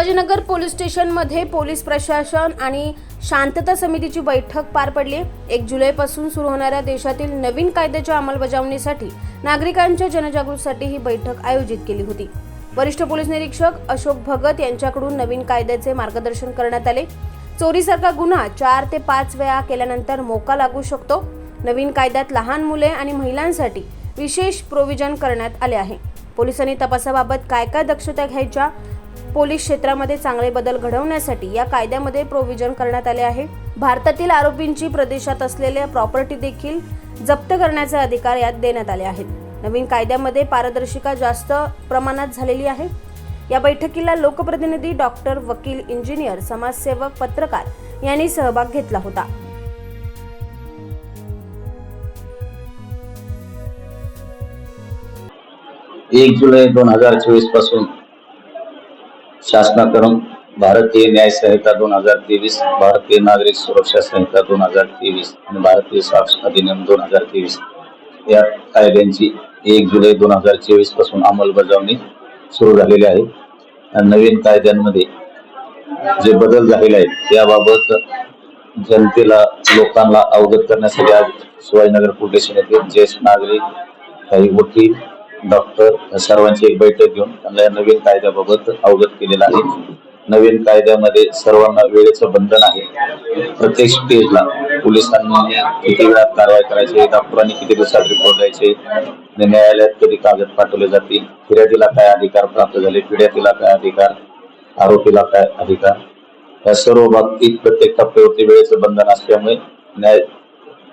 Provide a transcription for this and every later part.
Shivajinagar police स्टेशनमध्ये police प्रशासन आणि शांतता समितीची बैठक पार पडली. एक जुलैपासून सुरू होणाऱ्या देशातील नवीन कायद्याच्या अंमलबजावणीसाठी नागरिकांच्या जनजागृतीसाठी ही बैठक आयोजित केली होती. वरिष्ठ पोलीस निरीक्षक अशोक भगत यांच्याकडून नवीन कायद्याचे मार्गदर्शन करण्यात आले. चोरीसारखा गुन्हा चार ते पाच वेळा केल्यानंतर मोका लागू शकतो. नवीन कायद्यात लहान मुले आणि महिलांसाठी विशेष प्रोव्हिजन करण्यात आले आहे. पोलिसांनी तपासाबाबत काय काय दक्षता घ्यायच्या पोलीस क्षेत्रामध्ये चांगले बदल घडवण्यासाठी या कायद्यामध्ये प्रोव्हिजन करण्यात आले आहे. भारतातील आरोपींची प्रदेशात असलेल्या प्रॉपर्टी देखील जप्त करण्याचे अधिकार यात देण्यात आले आहेत. नवीन कायद्यामध्ये पारदर्शिका जास्त प्रमाणात झालेली आहे. या बैठकीला लोकप्रतिनिधी डॉक्टर वकील इंजिनियर समाजसेवक पत्रकार यांनी सहभाग घेतला होता. एक जुलै दोन हजार चोवीसपासून शासनाकडून भारतीय न्याय संहिता दोन हजार तेवीस भारतीय नागरिक सुरक्षा संहिता दोन हजार तेवीस आणि भारतीय साक्ष अधिनियम दोन हजार तेवीस या कायद्यांची एक जुलै दोन हजार चोवीसपासून अंमलबजावणी सुरू झालेली आहे. नवीन कायद्यांमध्ये जे बदल झालेले आहेत त्याबाबत जनतेला लोकांना अवगत करण्यासाठी आज शिवाजीनगर पोलीस येथे ज्येष्ठ नागरिक काही वकील डॉक्टर सर्वांची एक बैठक घेऊन त्यांना या नवीन कायद्याबाबत अवगत केलेलं आहे. नवीन कायद्यामध्ये सर्वांना वेळेचं बंधन आहे. प्रत्येक स्टेजला पोलिसांनी किती वेळात कारवाई करायची डॉक्टरांनी किती दिवसात रिपोर्ट द्यायचे आणि न्यायालयात कधी कागद पाठवले जातील फिर्यादीला काय अधिकार प्राप्त झाले फिर्यादीला काय अधिकार आरोपीला काय अधिकार या सर्व बाबतीत प्रत्येक टप्प्यावरती वेळेचं बंधन असल्यामुळे न्याय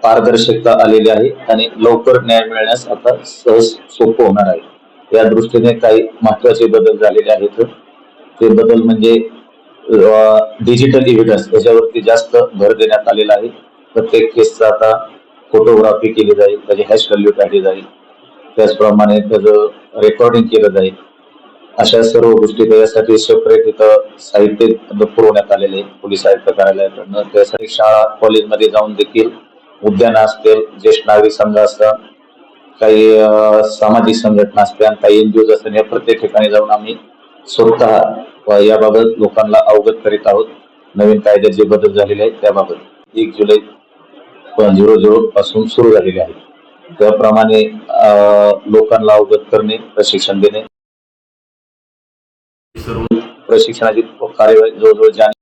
पारदर्शकता आलेली आहे आणि लवकर न्याय मिळण्यास आता सहज सोपं होणार आहे. या दृष्टीने काही महत्त्वाचे बदल झालेले आहेत. ते बदल म्हणजे डिजिटल एव्हिडन्स याच्यावरती जास्त भर देण्यात आलेला आहे. प्रत्येक केसचा आता फोटोग्राफी केली जाईल त्याची हॅश व्हॅल्यू काढली जाईल. त्याचप्रमाणे त्याचं रेकॉर्डिंग केलं जाईल. अशा सर्व गोष्टी त्याच्यासाठी सेपरेट इथं साहित्य पुरवण्यात आलेले आहे. पोलीस आयुक्त कार्यालयाकडनं. त्यासाठी शाळा कॉलेजमध्ये जाऊन देखील उद्यानं असतील ज्येष्ठ नागरिक संघ असतं काही सामाजिक संघटना असतील काही एनजीओ असतील या प्रत्येक ठिकाणी जाऊन आम्ही स्वतः याबाबत लोकांना अवगत करीत आहोत. नवीन कायद्यात जे बदल झालेले आहेत त्याबाबत एक जुलै झिरो झिरो पासून सुरू झालेले आहे. त्याप्रमाणे अं, लोकांना अवगत करणे प्रशिक्षण देणे. सर्व प्रशिक्षणाची कार्यवाही जवळजवळ जाने